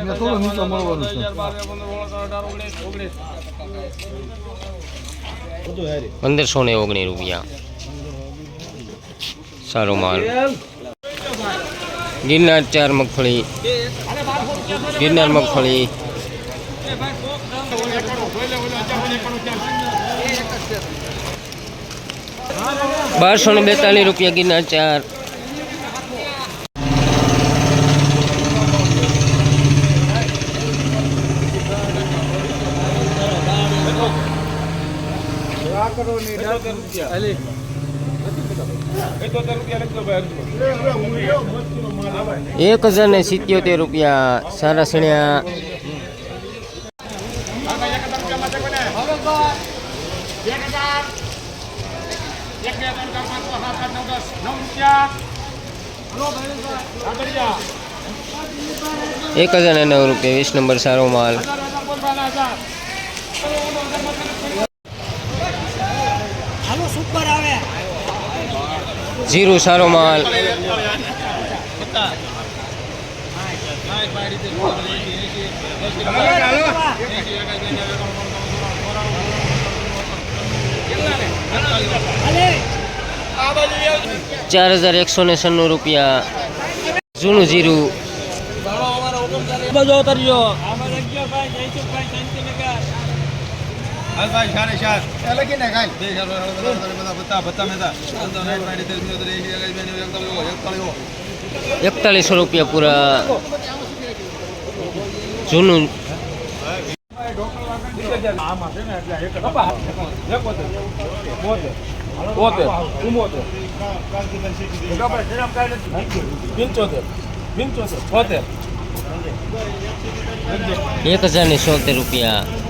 એને થોડો નીચો મળવાનું છે. પંદરસો ને ઓગણીસ રૂપિયા. સારો માલ. ગિરનાર ચાર મગફળી. ગિરનાર મગફળી. બારસો ને બેતાલીસ રૂપિયા ગિરનાર ચાર. એક હજાર ને સિત્યોતેર રૂપિયા સારા સણ્યા. એક હજાર ને નવ રૂપિયા વીસ નંબર સારો માલ. જીરું સારો માલ ચાર હજાર એકસો ને સન્નું રૂપિયા. જૂનું જીરું. બધો તરજો એકતાલીસો રૂપિયા પૂરા જૂનું. પંચોતેર પંચોતેર છોતેર એક હજાર ને સોતેર રૂપિયા.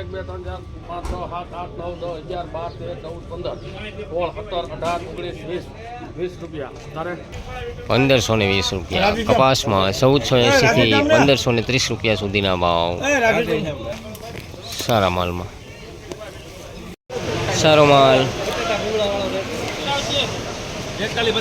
એક બે ત્રણ પાંચ સાત આઠ નવ અગિયાર બાર તેર ચૌદ પંદર સોળ સત્તર અઢાર ઓગણીસ વીસ વીસ રૂપિયા. પંદરસો ને વીસ રૂપિયા કપાસમાં ચૌદસો એંસી થી પંદરસો ને ત્રીસ રૂપિયા સુધીના ભાવ. સારા માલમાં. સારો માલ. એકતાલીસ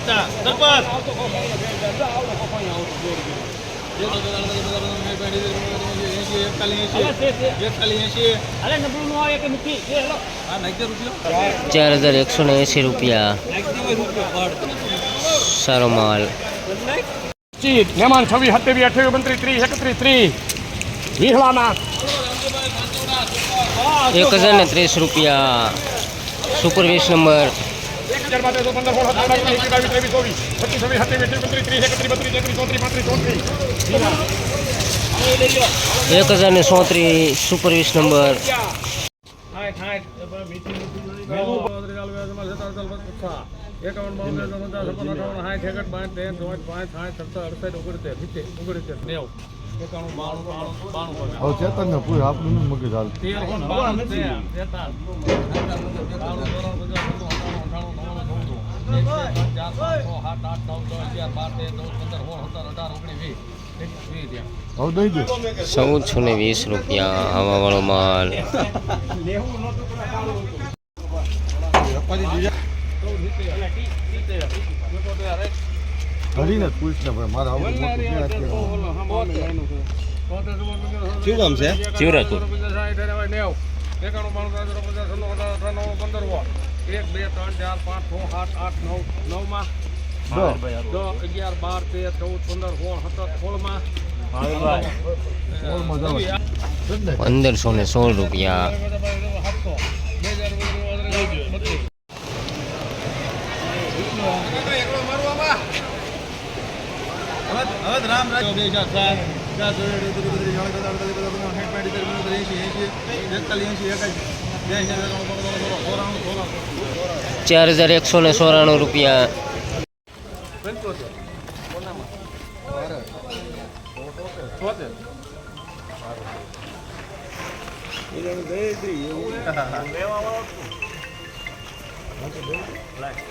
ચાર હજાર એકસો ને એંસી રૂપિયા. સારો માલ. મહેમાન છવ્વીસ સત્યાવીસ અઠ્યાવીસ ઓગણત્રીસ ત્રીસ એકત્રીસ ત્રીસ વિહલાના એક હજાર ને ત્રીસ રૂપિયા. સુપર વીસ નંબર. તેરસો એક હજાર ને સોત્રીસ સુપર વીસ નંબર એકાવન બાવન છપ્પન અઠાવન સાઠ એકઠ પાંચ તેર ચોઠ પાંચ સાઠ સત્તર અડસઠ ઓગણસિત્તેર સિત્તેર ચેતન ને અગિયાર બાર તેર સત્તર અઢાર ઓગણીસ વીસ ચૌદસો ને વીસ રૂપિયા આવા વાળો માલ. પૂછ ને મારે છે? એકાણું બાણું ત્રણ પચાસ પંદર એક બે ત્રણ ચાર પાંચ છ સાત આઠ નવ નવમાં અગિયાર બાર તેર ચૌદ પંદર સોળ સત્તર સોળમાં? પંદરસો ને સોળ રૂપિયા. ચાર હજાર એકસો ને ચોરાણું રૂપિયા.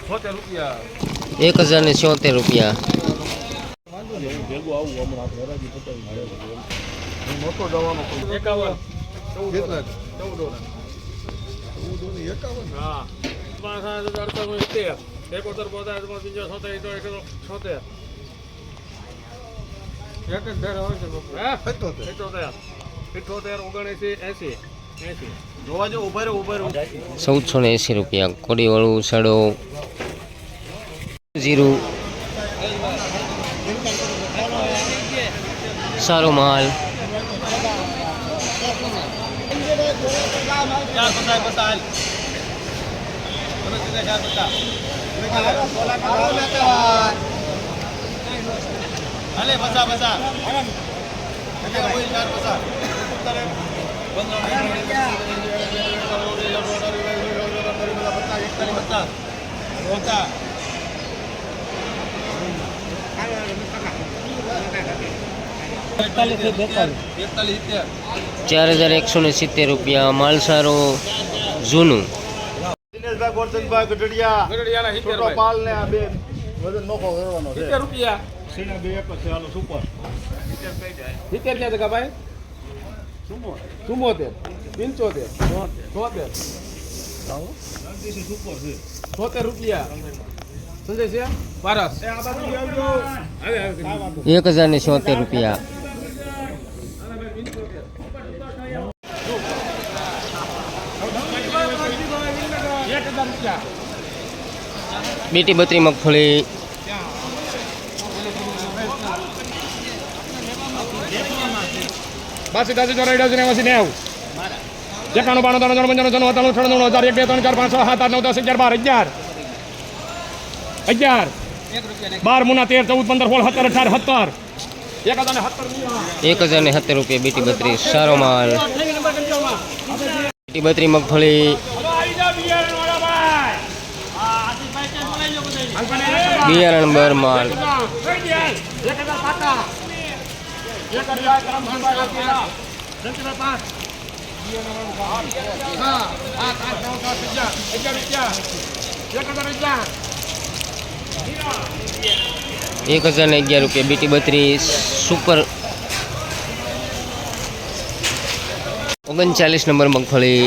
છોતેર રૂપિયા. એક હજાર ને છોતેર રૂપિયા. મોટો દવાનો એકાવન એકાવન? હા. પાંચ હજાર સિત્તેર એકોતેર બોતેર પંચો છોતેર એકસો છોતેર એક જ ઘેર હોય છે ઇઠોતેર ઇઠોતેર ઓગણએંસી એંસી એંસી જોવા જો ઊભા રહ્યો ઊભા રહ્યો ચૌદસો ને એંસી રૂપિયા. કોડીવાળું સડો જીરું. સારો માલ. પચાસ હાલે પચાસ બસા ચાર ચાર હજાર એકસો ને સિત્તેર રૂપિયા માલસારો જૂનું. દિનેશભાઈ ગઢડિયા ગઢડિયાના છોટો ભાઈ. પાલ ને આ બે વજન નોખો કરવાનો છે. સિત્તેર રૂપિયા. સીના બે એક છે હાલો સુપર. સિત્તેર ક્યાં જગા ભાઈ ચુમ્મોતેર. પંચોતેર છોતેર છોતેર રૂપિયા. સંજય છે આવે. એક હજાર ને છોતેર રૂપિયા એક હજાર રૂપિયા બીટી બત્રી મગફળી. બાસી દાસી ચોરાઈ ડઝન એમાં નેવ. એકાણું બાણું ત્રણ ત્રણ પંચાણું છન્નું ત્રણ ત્રણ હજાર એક બે ત્રણ ચાર પાંચ છ સાત આઠ નવ દસ અગિયાર બાર અગિયાર. અગિયાર. બાર મુના તેર ચૌદ પંદર સોળ સત્તર અઢાર સત્તર. એક હજાર ને સત્તર રૂપિયા. બીટી બત્રીસ સારો માલ. બીટી બત્રી મગફળી. બિયારણ બરમાલ એક હજાર ને અગિયાર રૂપિયા બીટી બત્રીસ સુપર. ઓગણચાલીસ નંબર મગફળી.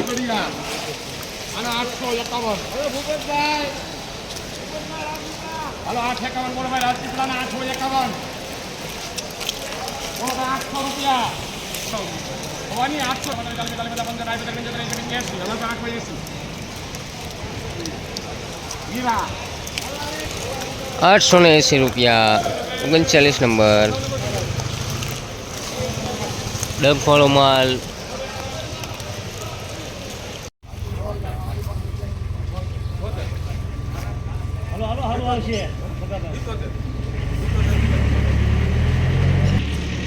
હાલો આઠ એકાવન બોલો ભાઈ રાજપીપળાના આઠસો એકાવન. બોલો ભાઈ આઠસો રૂપિયા. હોવાની આઠસો બધા પંદર પંદર એસી હવે આઠસો એસી. હીરા આઠસો ને એંસી રૂપિયા ઓગણચાલીસ નંબર. ડગફળો માલ.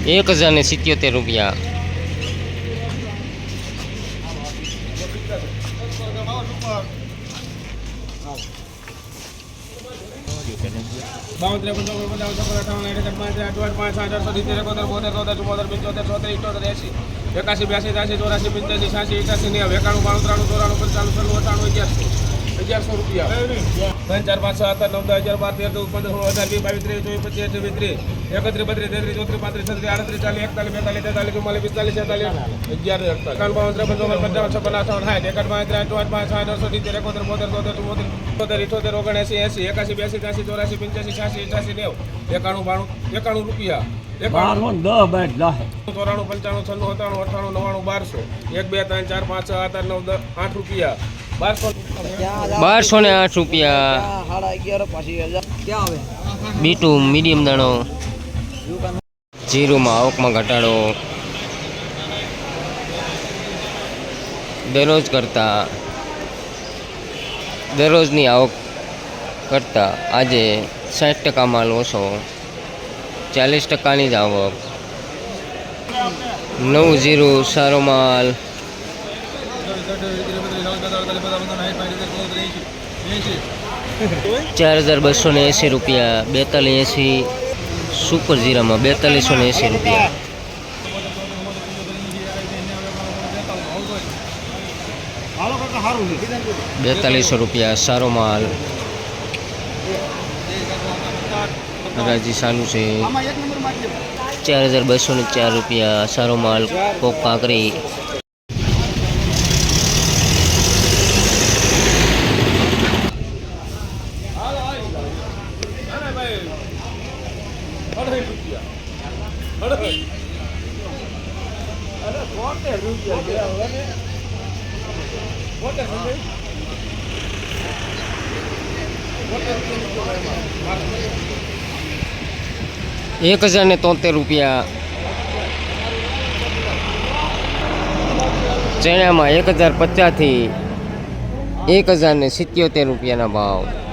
એક હજાર ને સિત્યોતેર રૂપિયા. બાવન ત્રેપન ચોપન પંચાવન એકાવન પાંચ આઠ પાંચ આઠ આઠસો સિત્તેર એકોતેર બોતેર ચોતેર એકાસી, બ્યાસી, ત્યાસી, ચોરાસી પંચ્યાસી છ્યાસી એકાસી નેવું, એકાણું બાણું ત્રાણું, ચોરાણું, પંચાણું છન્નું અઠાણું અગિયારસો અગિયારસો રૂપિયા. ત્રણ ચાર પાંચ છ સાત આઠ નવ દસ અગિયાર બાર તેર ચૌદ પંદર સોળ અઢાર વીસ બાવીસ ત્રેવીસ ચોવીસ પચીસ અઠ્યાવીસ ત્રીસ એકત્રીસ બત્રીસ તેત્રીસ ચોત્રીસ પાંત્રીસ છત્રીસ આડત્રીસ ચાલીસ એકતાલીસ બેતાલીસ તેતાલીસ ચુમ્માલીસ પિસ્તાલીસ છેતાલીસ અગિયાર એકાવન બાવન ત્રેપન ચોપન પંચાવન છપ્પન અઠાવન સાઠ એકાદ પાંચ ત્રણ આઠ પાંચ સાઠ અડસો સિત્તેર એકોતેર બોતેર ચોતેર ચુમ્મોતેર ચોતેર ઇઠોતેર ઓગણએસી એસી એકાસી બ્યાસી ત્યાંસી ચોરાસી પંચ્યાસી છ્યાસી અઠ્યાસી નેવું એકાણું બાણું એકાણું રૂપિયા. એકાણું ચોરાણું પંચાણું છન્નું સત્તાણું અઠાણું નવ્વાણું બારસો. એક બે ત્રણ ચાર પાંચ છ આઠ નવ દસ આઠ રૂપિયા. બારસો ને આઠ રૂપિયા. બીટું મીડિયમ દાણો. જીરુમાં આવકમાં ઘટાડો. દરરોજ કરતા. દરરોજની આવક કરતાં આજે સાઠ ટકા માલ ઓછો ચાલીસ ટકાની જ આવક. નવ જીરું, સારો માલ. ચાર હજાર બસો ને એંસી રૂપિયા, બેતાલીસ એંસી, સુપર જીરામાં બેતાલીસો ને એંસી રૂપિયા. બેતાલીસો રૂપિયા, સારો માલ. હરાજી ચાલુ છે. ચાર હજાર બસો ને ચાર રૂપિયા, સારો માલ, કોક કાંકરી. એક હજાર ને તોતેર રૂપિયા. ચણામાં એક હજાર પચાસથી એક હજાર ને સિત્યોતેર રૂપિયાના ભાવ.